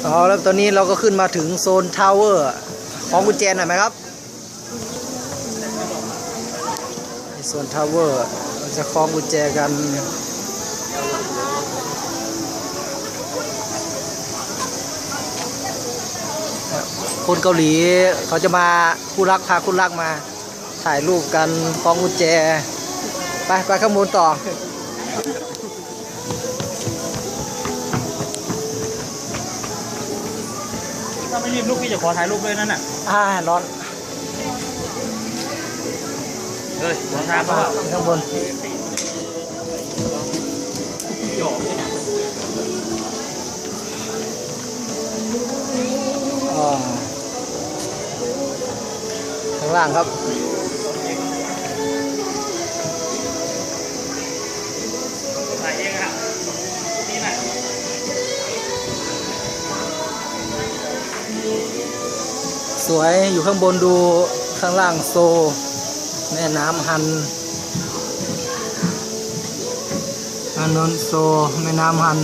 เอาแล้วตอนนี้เราก็ขึ้นมาถึงโซนทาวเวอร์ของกุญแจหน่อยไหมครับโซนทาวเวอร์เราจะคล้องกุญแจกันคนเกาหลีเขาจะมาคู่รักพาคู่รักมา ถ่ายรูปกันคล้องกุญแจ ไป ไปข้างบนต่อ ถ้าไม่รีบลูกพี่จะขอถ่ายรูปด้วยนั่นน่ะอ่าร้อนเฮ้ยขอถ่ายป่ะข้างบนอ่าข้างล่างครับ วยอยู่ข้างบนดูข้างล่างโซ แม่น้ำฮันอันนนโซ แม่น้ำฮัน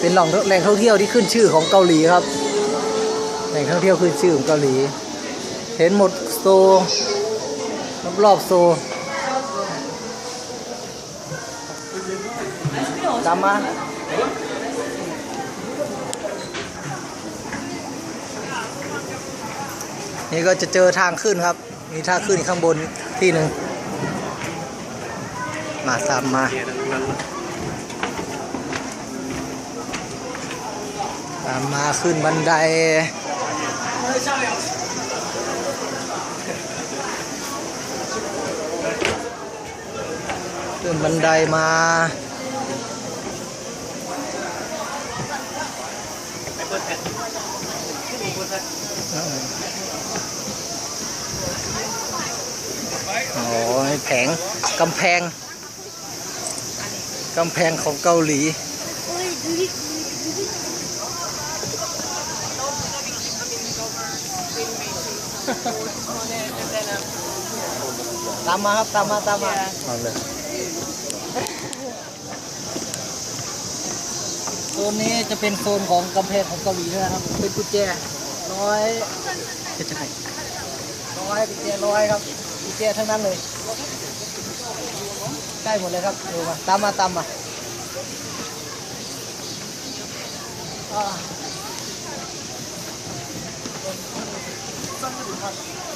เป็นหล่องแหล่งท่องเที่ยวที่ขึ้นชื่อของเกาหลีครับ แหล่งท่องเที่ยวขึ้นชื่อของเกาหลี เห็นหมดโซรอบๆโซ ตามมานี่ก็จะเจอทางขึ้นครับ มีทางขึ้นข้างบนที่หนึ่ง มาตามมาตามมาขึ้นบันได ขึ้นบันไดมา โอ้ยแผงกำแพงกำแพงของเกาหลีตามมาครับตามมาตามมาเอาเลยโซ นนี้จะเป็นโซนของกำแพงของเกาหลีนะครับ เป็นกุญแจร้อยจะใช่ร้อยกุญแจร้อยครับกุญแจทั้งนั้นเลยใกล้หมดเลยครับดูมาตามมาตามมา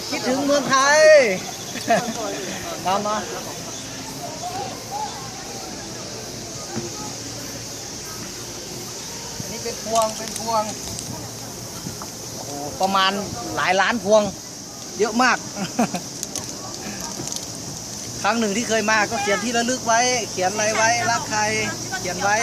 คิดถึงเมืองไทยตามมา เป็นพวงเป็นพวงโอ้ประมาณหลายล้านพวง เยอะมาก ครั้งหนึ่งที่เคยมาก็เขียนที่ระลึกไว้ เขียนอะไรไว้รักใคร เขียนไว้,